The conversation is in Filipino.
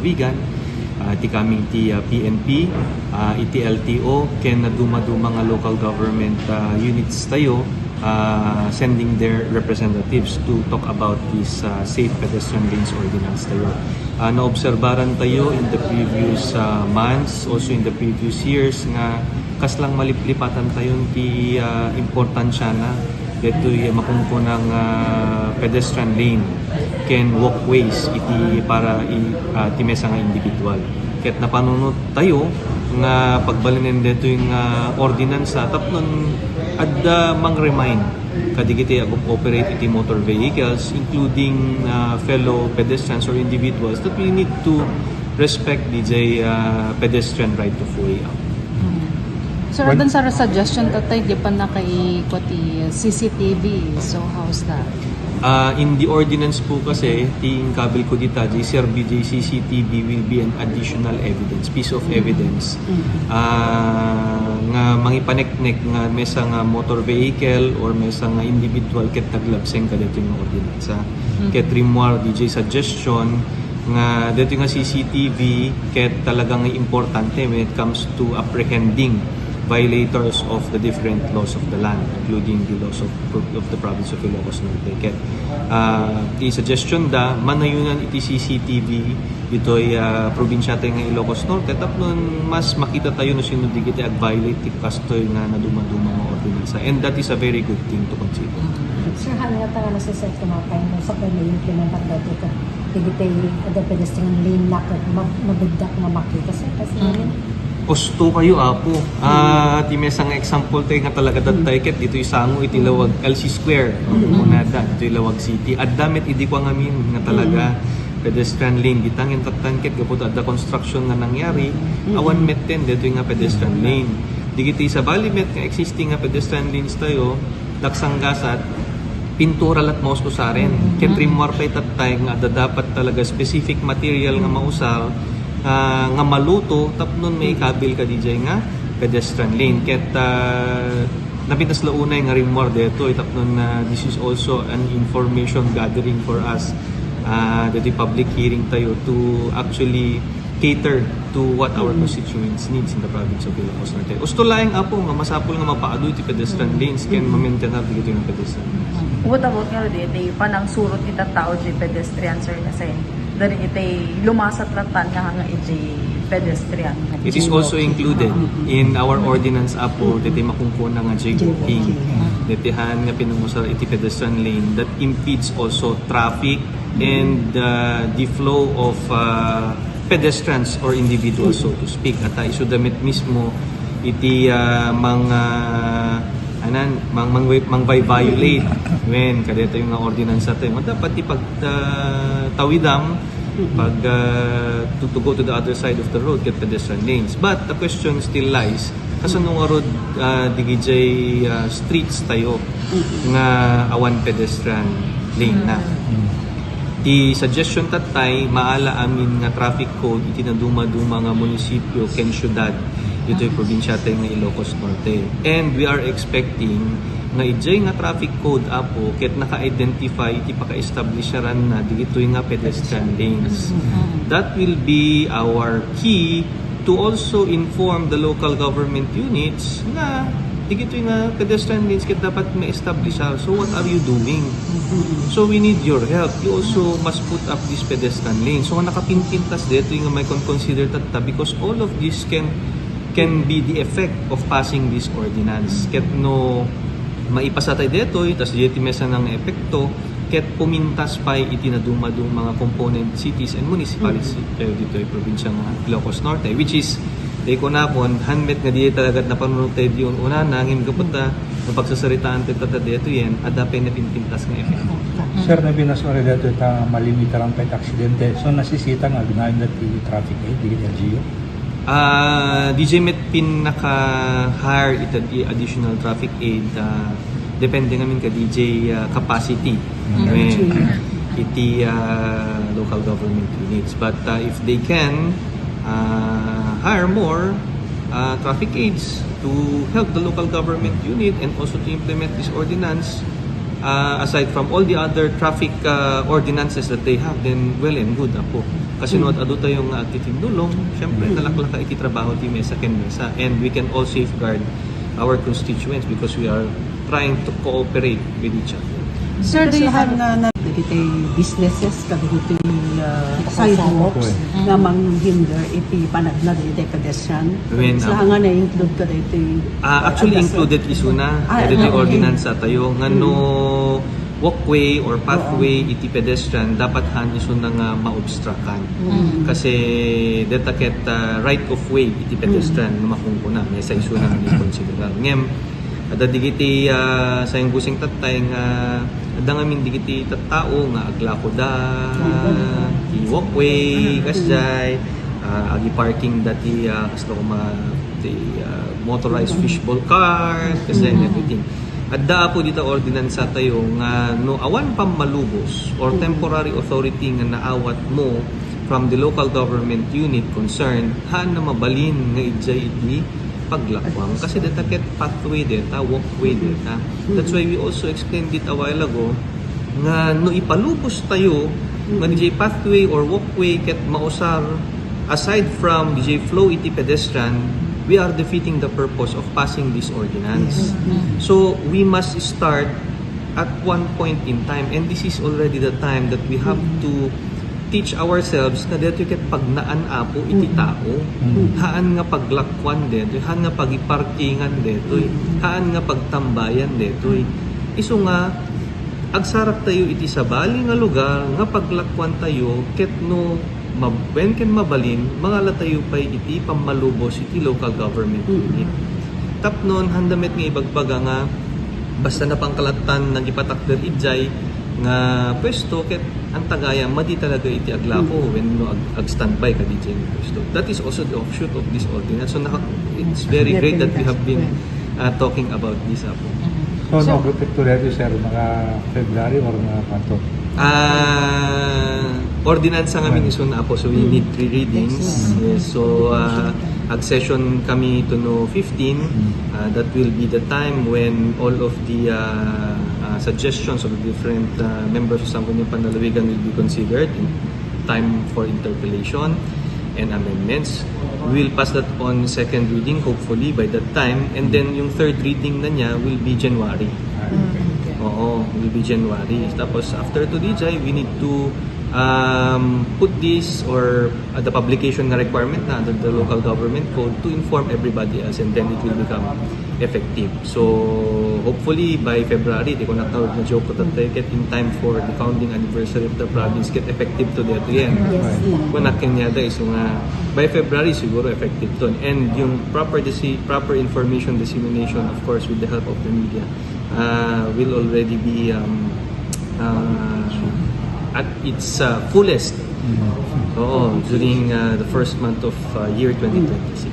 lalawigan. Uh, iti kami iti uh, PNP, uh, iti LTO, ken na duma-duma nga local government uh, units tayo uh, sending their representatives to talk about this uh, safe pedestrian lanes ordinance tayo. Uh, naobserbaran tayo in the previous uh, months, also in the previous years nga kas lang maliplipatan tayo ti uh, importansya na dito yung makungko ng uh, pedestrian lane ken walkways iti para i, uh, ti mesa nga individual. Ket napanunot tayo nga pagbalinin dito yung uh, ordinansa tapnon adda mang remind kadigiti agum operate iti motor vehicles including uh, fellow pedestrians or individuals that we need to respect DJ uh, pedestrian right of way. Sir, When- doon sa suggestion tatay, di pa nakaikot i CCTV. So, how's that? Uh, in the ordinance po kasi, ting kabil ko dita, JCRBJ CCTV will be an additional evidence, piece of evidence. Ah, nga mangipaneknek nga mesa nga motor vehicle or mesa nga individual ket taglabseng ka dito yung ordinansa. Ket rimwar DJ suggestion nga dito nga CCTV ket talagang importante when it comes to apprehending violators of the different laws of the land, including the laws of, of the province of Ilocos Norte. Ket, uh, the suggestion da, manayunan iti CCTV dito'y uh, probinsya tayo ng Ilocos Norte, tapnon mas makita tayo no sino di kiti ag-violate ti kastoy nga naduma-duma mga ordinansa. And that is a very good thing to consider. Sir, hanggang nga nga sa set ko mga kayo sa kanya implement ang dati ko. Hindi tayo ada pedestrian lane na ka mabigdak na makita sa kasi namin. Osto kayo apo. Ah, ti mesa nga example tayo nga talaga dat ket dito isango iti lawag LC Square. Munada dito lawag city. At damit idi ko ngamin nga talaga pedestrian lane gitangin tatangket kaput adda construction nga nangyari awan metten dito nga pedestrian lane. Digiti sa Balimet nga existing nga pedestrian lanes tayo laksanggasat pintura lat maus usaren. Ket rimwar pay tatay nga adda dapat talaga specific material nga mausar ah, nga maluto tapnon may kabil ka DJ nga pedestrian lane. Ket uh, napitas launay nga rimwar deto itapnon na this is also an information gathering for us. Uh, the public hearing tayo to actually cater to what our constituents needs in the province of Ilocos Norte. Usto laing apo nga masapol nga mapaado iti pedestrian lanes ken ma-maintain natin dito yung pedestrian lanes. What about nga di panang surot kita tao di pedestrian sir na say, dari iti lumasat ratan nga nga iti pedestrian. It is also included in our ordinance apo diti makungkuna nga jaywalking. Ditihan nga pinungusar iti pedestrian lane that impedes also traffic and uh, the flow of uh, pedestrians or individuals so to speak. At uh, isudamit mismo iti uh, mga anan mang mang mang violate when kadito yung ordinance tayo dapat ipag uh, tawidam pag uh, to, to go to the other side of the road get pedestrian lanes. But the question still lies kasan nung road uh, digijay uh, streets tayo nga awan pedestrian lane na? Di suggestion tatay, maala amin nga traffic code iti na duma-duma nga munisipyo ken syudad dito yung probinsya tayo nga Ilocos Norte. And we are expecting nga ijay nga traffic code apo ket naka-identify iti paka-establisharan na dito nga pedestrian lanes. That will be our key to also inform the local government units na dito nga pedestrian lanes ket dapat ma-establish. So what are you doing? So we need your help. You also must put up this pedestrian lane. So nga nakapinpintas dito yung may con- consider tatta because all of this can can be the effect of passing this ordinance. Ket no maipasa tayo dito, tas dito mesa ng epekto, ket pumintas pa iti na dumadung mga component cities and municipalities tayo dito ay probinsya ng Ilocos Norte, which is Day ko na po, handmet nga di talaga na panunod tayo di una na, ngim kapag na, pagsasaritaan tayo tata dito yan, adapay na pinpintas ng epekto. Sir, na binasore dito ta malimita ram pet aksidente. So nasisita nga ginahin na ti traffic aid, di LGU. Ah, DJ Met pinaka-hire ita di additional traffic aid ah, depende ngamin ka DJ ah, capacity. Ngayon, iti ah, local government units. But ah, if they can ah, hire more ah, traffic aids to help the local government unit and also to implement this ordinance uh, aside from all the other traffic uh, ordinances that they have then well and good apo Kasi no, ado tayong uh, titinulong, syempre nalaklaka iti trabaho ti mesa ken mesa and we can all safeguard our constituents because we are trying to cooperate with each other. Sir, do you have... na na dagiti businesses kadagiti uh, sidewalks Okay. nga manghinder iti panaglag iti pedestrian. When, um, nga na-include ka iti Ah, actually included isuna Ah, ah, okay. ordinance tayo nga no walkway or pathway iti pedestrian dapat han iso na nga maobstrakan. Kasi deta ket ah, right of way iti pedestrian mm. makungkuna may sa iso na ni considerar. Ngem ada digiti uh, sa yung gusing tatay nga ada nga min digiti tattao nga aglako da ti walkway kasjay ah, agi parking dati uh, kasto ko ma ti ah, motorized fishbowl cars kasi and everything. At da po dito ordinansa tayo nga no awan pang malubos or temporary authority nga naawat mo from the local government unit concerned han na mabalin nga ijay iti paglakwang kasi data ket pathway data walkway data. That's why we also explained it a while ago nga no ipalubos tayo nga DJ pathway or walkway ket mausar aside from DJ flow iti pedestrian we are defeating the purpose of passing this ordinance. So we must start at one point in time and this is already the time that we have to teach ourselves na dito ket pagnaan apo iti tao. Haan nga paglakwan dito haan nga pagiparkingan dito haan nga pagtambayan dito. Iso nga agsarak tayo iti sabali nga lugar nga paglakwan tayo ket no mab- when ken mabalin mangala tayo pa iti pamalubos iti local government. Unit tapnon handamet nga ibagbaga nga basta na pangkalatan nang ipatakder ijay nga pwesto ket ang tagaya madi talaga iti aglako when no ag, ag standby ka DJ pwesto that is also the offshoot of this ordinance so naka, it's very great that we have been uh, talking about this apo So, no, protecto ready, sir, mga February or mga kanto. Ah, ordinance ang aming isun na po so we need three readings. Yes, so uh, ag session kami to no 15. Uh, that will be the time when all of the uh, uh, suggestions of the different uh, members of Sangguniang Panlalawigan will be considered in time for interpellation and amendments. We will pass that on second reading hopefully by that time and then yung third reading na niya will be January. Oo, will be January. Tapos after to DJ, we need to um, put this or uh, the publication na requirement na under the local government code to inform everybody else and then it will become effective. So hopefully by February, di ko na tawag na joke ko tatay, get in time for the founding anniversary of the province, get effective to the yan. Yes. Kung nakinyada is nga by February siguro effective to and yung proper disi- proper information dissemination of course with the help of the media uh, will already be um, uh, at its uh, fullest. Oo, during uh, the first month of uh, year 2026